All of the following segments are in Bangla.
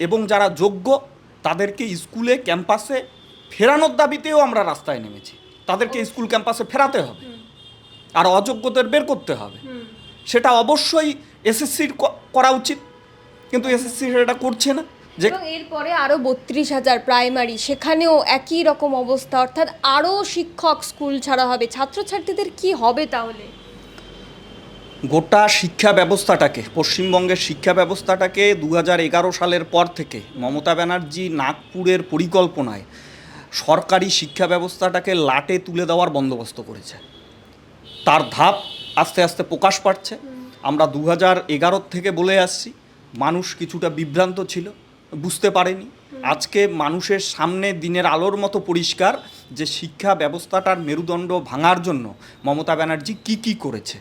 এবং যারা যোগ্য তাদেরকে স্কুলে ক্যাম্পাসে ফেরানোর দাবিতেও আমরা রাস্তায় নেমেছি। তাদেরকে স্কুল ক্যাম্পাসে ফেরাতে হবে। আর অযোগ্যদের বের করতে হবে। সেটা অবশ্যই এসএসসির করা উচিত। কিন্তু এসএসসি সেটা করছে না। যে এরপরে আরও বত্রিশ হাজার প্রাইমারি সেখানেও একই রকম অবস্থা। অর্থাৎ আরও শিক্ষক স্কুল ছাড়া হবে। ছাত্রছাত্রীদের কি হবে তাহলে? গোটা শিক্ষা ব্যবস্থাটাকে, পশ্চিমবঙ্গের শিক্ষা ব্যবস্থাটাকে দু এগারো সালের পর থেকে মমতা ব্যানার্জি নাগপুরের পরিকল্পনায় সরকারি শিক্ষা ব্যবস্থাটাকে লাটে তুলে দেওয়ার বন্দোবস্ত করেছে। তার ধাপ আস্তে আস্তে প্রকাশ পাচ্ছে। আমরা দু হাজার থেকে বলে আসছি, মানুষ কিছুটা বিভ্রান্ত ছিল, বুঝতে পারেনি। আজকে মানুষের সামনে দিনের আলোর মতো পরিষ্কার যে শিক্ষা ব্যবস্থাটার মেরুদণ্ড ভাঙার জন্য মমতা ব্যানার্জি কি কি করেছে।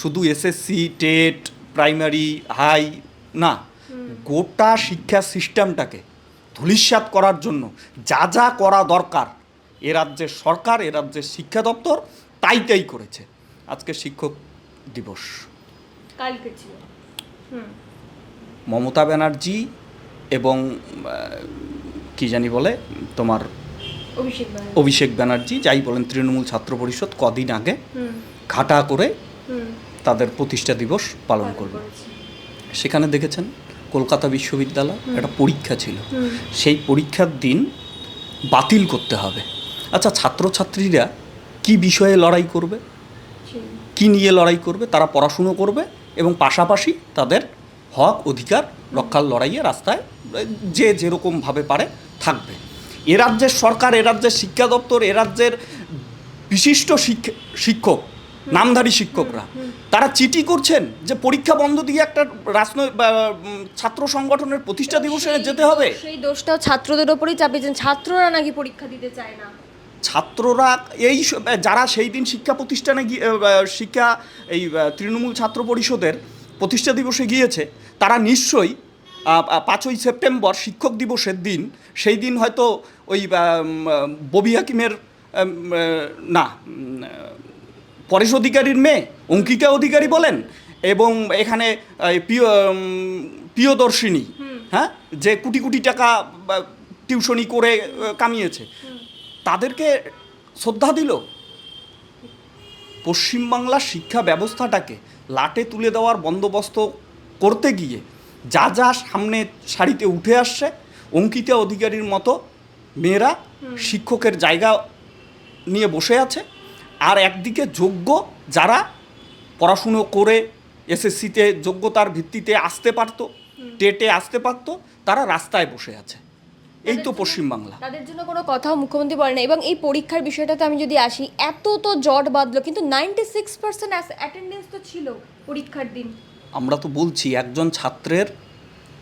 শুধু এসএসসি টেট প্রাইমারি হাই না। গোটা শিক্ষা সিস্টেমটাকে ধূলিসাৎ করার জন্য যা যা করা দরকার এ রাজ্যের সরকার এ রাজ্যের শিক্ষা দপ্তর তাই তাই করেছে। আজকে শিক্ষক দিবস। কালকে ছিল। মমতা ব্যানার্জি এবং কি জানি বলে তোমার অভিষেক ব্যানার্জি। যাই বলেন তৃণমূল ছাত্র পরিষদ কদিন আগে ঘাটা করে তাদের প্রতিষ্ঠা দিবস পালন করবে। সেখানে দেখেছেন কলকাতা বিশ্ববিদ্যালয় একটা পরীক্ষা ছিল। সেই পরীক্ষার দিন বাতিল করতে হবে। আচ্ছা ছাত্রছাত্রীরা কি বিষয়ে লড়াই করবে? কি নিয়ে লড়াই করবে? তারা পড়াশুনো করবে এবং পাশাপাশি তাদের হক, অধিকার রক্ষার লড়াইয়ে রাস্তায় যে যেরকমভাবে পারে থাকবে। এ রাজ্যের সরকার, এ রাজ্যের শিক্ষা দপ্তর, এ রাজ্যের বিশিষ্ট শিক্ষ- শিক্ষক নামধারী শিক্ষকরা। তারা চিঠি করছেন যে পরীক্ষা বন্ধ দিয়ে একটা রাজনৈতিক ছাত্র সংগঠনের প্রতিষ্ঠা দিবসে যেতে হবে? সেই দোষটাও ছাত্রদের ওপরেই চাপিয়েছেন ছাত্ররা নাকি পরীক্ষা দিতে চায় না। ছাত্ররা এই যারা সেই দিন শিক্ষা প্রতিষ্ঠানে গিয়ে শিক্ষা এই তৃণমূল ছাত্র পরিষদের প্রতিষ্ঠা দিবসে গিয়েছে তারা নিশ্চয়ই পাঁচই সেপ্টেম্বর শিক্ষক দিবসের দিন সেই দিন হয়তো ওই ববি হাকিমের না পরেশ অধিকারীর মেয়ে অঙ্কিকা অধিকারী বলেন এবং এখানে প্রিয় প্রিয়দর্শিনী হ্যাঁ যে কোটি কোটি টাকা টিউশনি করে কামিয়েছে। তাদেরকে শ্রদ্ধা দিল? পশ্চিমবাংলার শিক্ষা ব্যবস্থাটাকে লাটে তুলে দেওয়ার বন্দোবস্ত করতে গিয়ে যা যা সামনে সারিতে উঠে আসছে অঙ্কিতা অধিকারীর মতো মেয়েরা শিক্ষকের জায়গা নিয়ে বসে আছে। আর একদিকে যোগ্য যারা পড়াশুনো করে এসএসসিতে যোগ্যতার ভিত্তিতে আসতে পারতো টেটে আসতে পারতো তারা রাস্তায় বসে আছে। এই তো পশ্চিমবাংলা। তাদের জন্য কোনো কথাও মুখ্যমন্ত্রী বলেন না এবং এই পরীক্ষার বিষয়টাতে আমি যদি আসি এত তো জট বাঁধলো কিন্তু নাইনটি সিক্স পার্সেন্ট অ্যাটেন্ডেন্স তো ছিল পরীক্ষার দিন। আমরা তো বলছি একজন ছাত্রের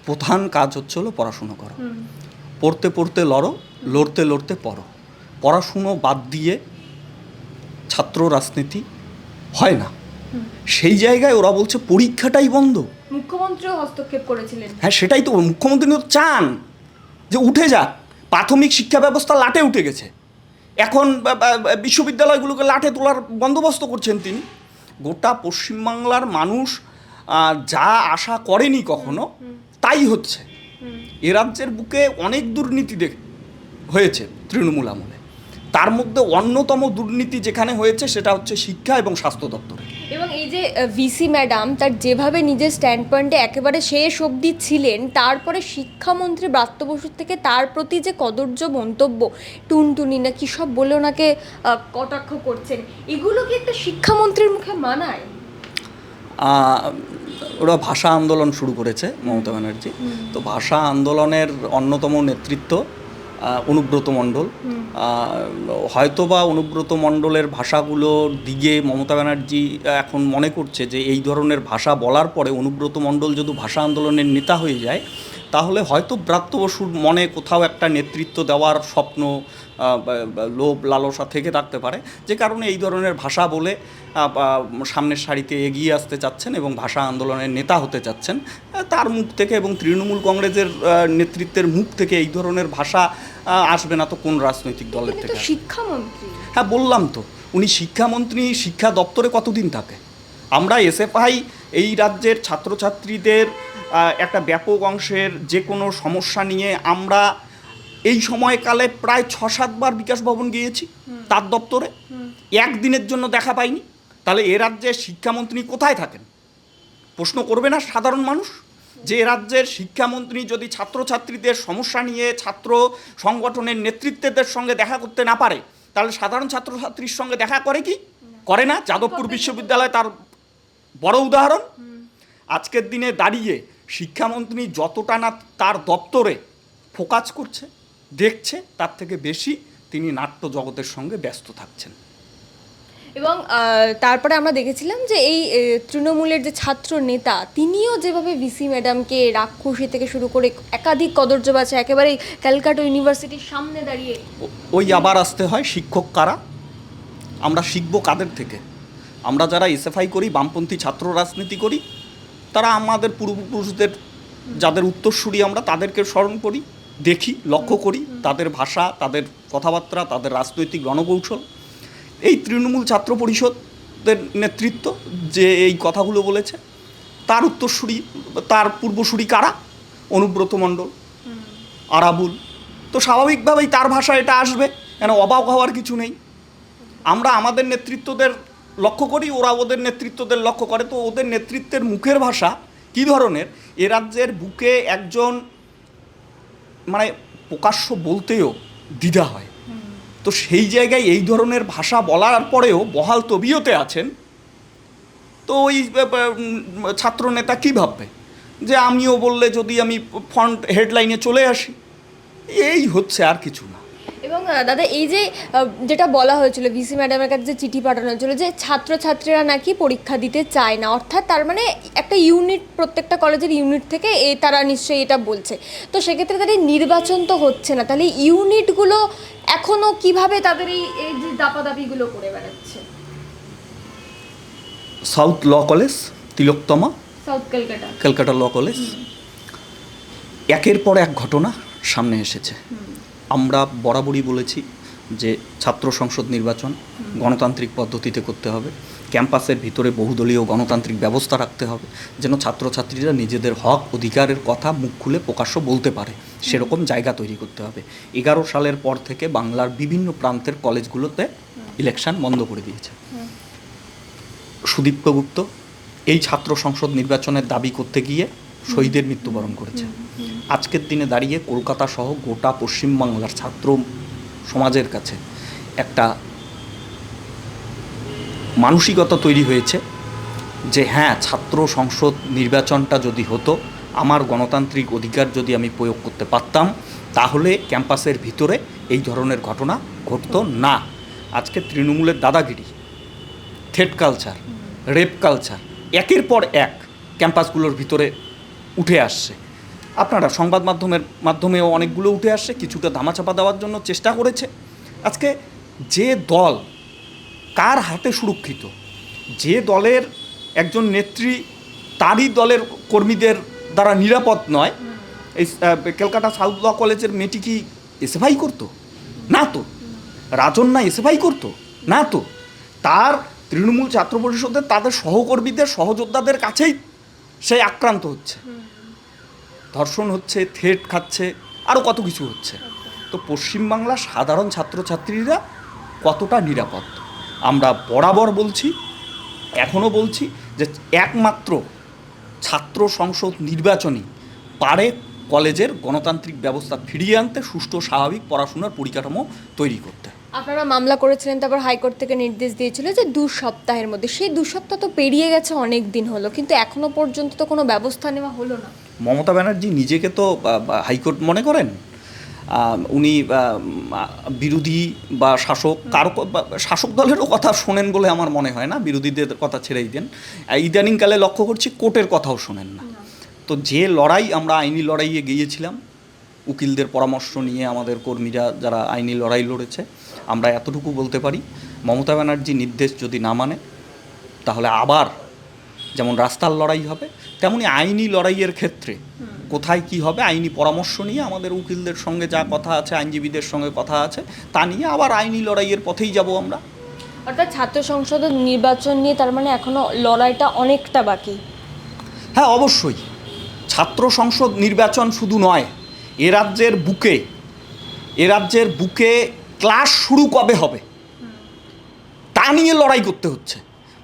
প্রধান কাজ হচ্ছে হলো পড়াশুনো করো। পড়তে পড়তে লড়ো লড়তে লড়তে পড়ো। পড়াশুনো বাদ দিয়ে ছাত্র রাজনীতি হয় না। সেই জায়গায় ওরা বলছে পরীক্ষাটাই বন্ধ। মুখ্যমন্ত্রী হস্তক্ষেপ করেছিলেন। হ্যাঁ সেটাই তো মুখ্যমন্ত্রী তো চান যে উঠে যাক। প্রাথমিক শিক্ষা ব্যবস্থা লাটে উঠে গেছে। এখন বিশ্ববিদ্যালয়গুলোকে লাটে তোলার বন্দোবস্ত করছেন তিনি। গোটা পশ্চিমবাংলার মানুষ যা আশা করেনি কখনো তাই হচ্ছে। এ রাজ্যের বুকে অনেক দুর্নীতি দেখ- হয়েছে তৃণমূল আমলে। তার মধ্যে অন্যতম দুর্নীতি যেখানে হয়েছে সেটা হচ্ছে শিক্ষা এবং স্বাস্থ্য দপ্তরে। এবং এই যে ভিসি ম্যাডাম তার যেভাবে নিজের স্ট্যান্ড পয়েন্টে একেবারে শেষ অবধি ছিলেন তারপরে শিক্ষামন্ত্রী ব্রাত্য বসুর থেকে তার প্রতি যে কদর্য মন্তব্য টুনটুনি না কি সব বলে ওনাকে কটাক্ষ করছেন এগুলো কি একটা শিক্ষামন্ত্রীর মুখে মানায়? ওরা ভাষা আন্দোলন শুরু করেছে মমতা ব্যানার্জি। তো ভাষা আন্দোলনের অন্যতম নেতৃত্ব অনুব্রত মণ্ডল। হয়তো বা অনুব্রত মণ্ডলের ভাষাগুলোর দিকে মমতা ব্যানার্জি এখন মনে করছে যে এই ধরনের ভাষা বলার পরে অনুব্রত মণ্ডল যদি ভাষা আন্দোলনের নেতা হয়ে যায় তাহলে হয়তো ব্রাত্য বসুর মনে কোথাও একটা নেতৃত্ব দেওয়ার স্বপ্ন লোভ লালসা থেকে থাকতে পারে। যে কারণে এই ধরনের ভাষা বলে সামনের সারিতে এগিয়ে আসতে চাচ্ছেন এবং ভাষা আন্দোলনের নেতা হতে চাচ্ছেন। তার মুখ থেকে এবং তৃণমূল কংগ্রেসের নেতৃত্বের মুখ থেকে এই ধরনের ভাষা আসবে না তো কোন রাজনৈতিক দলের থেকে শিক্ষামন্ত্রী। হ্যাঁ বললাম তো উনি শিক্ষামন্ত্রী শিক্ষা দপ্তরে কতদিন থাকে? আমরা এসএফআই এই রাজ্যের ছাত্রছাত্রীদের একটা ব্যাপক অংশের যে কোনো সমস্যা নিয়ে আমরা এই সময়কালে প্রায় ছ সাতবার বিকাশ ভবন গিয়েছি তার দপ্তরে। একদিনের জন্য দেখা পাইনি। তাহলে এ রাজ্যে শিক্ষামন্ত্রী কোথায় থাকেন? প্রশ্ন করবে না সাধারণ মানুষ? যে রাজ্যের শিক্ষামন্ত্রী যদি ছাত্রছাত্রীদের সমস্যা নিয়ে ছাত্র সংগঠনের নেতৃত্বদের সঙ্গে দেখা করতে না পারে তাহলে সাধারণ ছাত্রছাত্রীর সঙ্গে দেখা করে কি? করে না? যাদবপুর বিশ্ববিদ্যালয় তার বড় উদাহরণ। আজকের দিনে দাঁড়িয়ে শিক্ষামন্ত্রী যতটা না তার দপ্তরে ফোকাস করছে দেখছে তার থেকে বেশি তিনি নাট্য জগতের সঙ্গে ব্যস্ত থাকছেন। এবং তারপরে আমরা দেখেছিলাম যে এই তৃণমূলের যে ছাত্র নেতা তিনিও যেভাবে ভিসি ম্যাডামকে রাক্ষসী থেকে শুরু করে একাধিক কদর্য বাছে একেবারে ক্যালকাটা ইউনিভার্সিটির সামনে দাঁড়িয়ে ওই আবার আসতে হয় শিক্ষক কারা? আমরা শিখব কাদের থেকে? আমরা যারা এসএফআই করি বামপন্থী ছাত্র রাজনীতি করি তারা আমাদের পূর্বপুরুষদের যাদের উত্তরসূরি আমরা তাদেরকে স্মরণ করি দেখি লক্ষ্য করি তাদের ভাষা তাদের কথাবার্তা তাদের রাজনৈতিক রণকৌশল। এই তৃণমূল ছাত্র পরিষদের নেতৃত্ব যে এই কথাগুলো বলেছে তার উত্তরসূরি তার পূর্বসূরি কারা? অনুব্রত মণ্ডল আরাবুল। তো স্বাভাবিকভাবেই তার ভাষা এটা আসবে কেন অবাক হওয়ার কিছু নেই। আমরা আমাদের নেতৃত্বদের লক্ষ্য করি, ওরা ওদের নেতৃত্বদের লক্ষ্য করে। তো ওদের নেতৃত্বের মুখের ভাষা কী ধরনের? এ রাজ্যের বুকে একজন মানে প্রকাশ্য বলতেও দ্বিধা হয়। তো সেই জায়গায় এই ধরনের ভাষা বলার পরেও বহাল তবিয়তে আছেন। তো ওই ছাত্র নেতা কী ভাববে? যে আমিও বললে যদি আমি ফ্রন্ট হেডলাইনে চলে আসি। এই হচ্ছে আর কিছু না। এবং দাদা এই যে যেটা বলা হয়েছিল ভিসি ম্যাডামের কাছে যে চিঠি পাঠানো হয়েছিল যে ছাত্রছাত্রীরা নাকি পরীক্ষা দিতে চায় না অর্থাৎ তার মানে একটা ইউনিট প্রত্যেকটা কলেজের ইউনিট থেকে এ তারা নিশ্চয়ই এটা বলছে। তো সেক্ষেত্রে তাদের নির্বাচন তো হচ্ছে না তাহলে ইউনিটগুলো এখনও কীভাবে তাদের এই এই যে দাপাদাপিগুলো করে বেড়াচ্ছে? South law college Tilottama. South Calcutta Calcutta law college একের পর এক ঘটনা সামনে এসেছে। আমরা বরাবরই বলেছি যে ছাত্র সংসদ নির্বাচন গণতান্ত্রিক পদ্ধতিতে করতে হবে। ক্যাম্পাসের ভিতরে বহুদলীয় গণতান্ত্রিক ব্যবস্থা রাখতে হবে। যেন ছাত্রছাত্রীরা নিজেদের হক, অধিকারের কথা মুখ খুলে প্রকাশ্য বলতে পারে। সেরকম জায়গা তৈরি করতে হবে। এগারো সালের পর থেকে বাংলার বিভিন্ন প্রান্তের কলেজগুলোতে ইলেকশন বন্ধ করে দিয়েছে। সুদীপ্ত গুপ্ত এই ছাত্র সংসদ নির্বাচনের দাবি করতে গিয়ে শহীদের মৃত্যুবরণ করেছে। আজকের দিনে দাঁড়িয়ে কলকাতা সহ গোটা পশ্চিমবাংলার ছাত্র সমাজের কাছে একটা মানসিকতা তৈরি হয়েছে যে হ্যাঁ ছাত্র সংসদ নির্বাচনটা যদি হতো, আমার গণতান্ত্রিক অধিকার যদি আমি প্রয়োগ করতে পারতাম, তাহলে ক্যাম্পাসের ভিতরে এই ধরনের ঘটনা ঘটতো না। আজকে তৃণমূলের দাদাগিরি, থেট কালচার, রেপ কালচার, একের পর এক ক্যাম্পাসগুলোর ভিতরে উঠে আসছে। আপনারা সংবাদ মাধ্যমের মাধ্যমেও অনেকগুলো উঠে আসছে, কিছুটা ধামাচাপা দেওয়ার জন্য চেষ্টা করেছে। আজকে যে দল কার হাতে সুরক্ষিত, যে দলের একজন নেত্রী তারই দলের কর্মীদের দ্বারা নিরাপদ নয়, এই ক্যালকাটা সাউথ ল কলেজের মেয়েটি কি এসএফআই করতো? না তো। রাজন না এসএফআই করতো? না তো। তার তৃণমূল ছাত্র পরিষদের তাদের সহকর্মীদের, সহযোদ্ধাদের কাছেই সে আক্রান্ত হচ্ছে। ধর্ষণ হচ্ছে থেট খাচ্ছে আরও কত কিছু হচ্ছে। তো পশ্চিমবাংলার সাধারণ ছাত্রছাত্রীরা কতটা নিরাপদ? আমরা বরাবর বলছি, এখনও বলছি যে একমাত্র ছাত্র সংসদ নির্বাচনই পারে কলেজের গণতান্ত্রিক ব্যবস্থা ফিরিয়ে আনতে সুষ্ঠু, স্বাভাবিক পড়াশোনার পরিকাঠামো তৈরি করতে। আপনারা মামলা করেছিলেন তারপর হাইকোর্ট থেকে নির্দেশ দিয়েছিল যে দু সপ্তাহের মধ্যে। সেই দু সপ্তাহ তো পেরিয়ে গেছে অনেক দিন হলো। কিন্তু এখনও পর্যন্ত তো কোনো ব্যবস্থা নেওয়া হলো না। মমতা ব্যানার্জি নিজেকে তো হাইকোর্ট মনে করেন? উনি বিরোধী বা শাসক কারও শাসক দলেরও কথা শোনেন বলে আমার মনে হয় না বিরোধীদের কথা ছেড়েই দেন। ইদানিংকালে লক্ষ্য করছি কোর্টের কথাও শোনেন না। তো যে লড়াই আমরা আইনি লড়াইয়ে গিয়েছিলাম উকিলদের পরামর্শ নিয়ে আমাদের কর্মীরা যারা আইনি লড়াই লড়েছে আমরা এতটুকু বলতে পারি। মমতা ব্যানার্জি নির্দেশ যদি না মানে তাহলে আবার যেমন রাস্তার লড়াই হবে তেমনি আইনি লড়াইয়ের ক্ষেত্রে কোথায় কি হবে আইনি পরামর্শ নিয়ে আমাদের উকিলদের সঙ্গে যা কথা আছে আইনজীবীদের সঙ্গে কথা আছে তা নিয়ে আবার আইনি লড়াইয়ের পথেই যাব আমরা। অর্থাৎ ছাত্র সংসদের নির্বাচন নিয়ে তার মানে এখনও লড়াইটা অনেকটা বাকি। হ্যাঁ অবশ্যই। ছাত্র সংসদ নির্বাচন শুধু নয় এ রাজ্যের বুকে এ রাজ্যের বুকে ক্লাস শুরু কবে হবে? তা নিয়ে লড়াই করতে হচ্ছে।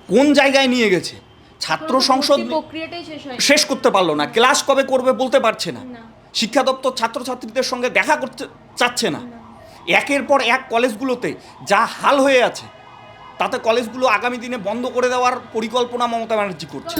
কোন জায়গায় নিয়ে গেছে? ছাত্র সংসদ শেষ করতে পারল না। ক্লাস কবে করবে বলতে পারছে না। শিক্ষা দপ্তর ছাত্রছাত্রীদের সঙ্গে দেখা করতে চাচ্ছে না। একের পর এক কলেজগুলোতে যা হাল হয়ে আছে তাতে কলেজগুলো আগামী দিনে বন্ধ করে দেওয়ার পরিকল্পনা মমতা ব্যানার্জি করছে।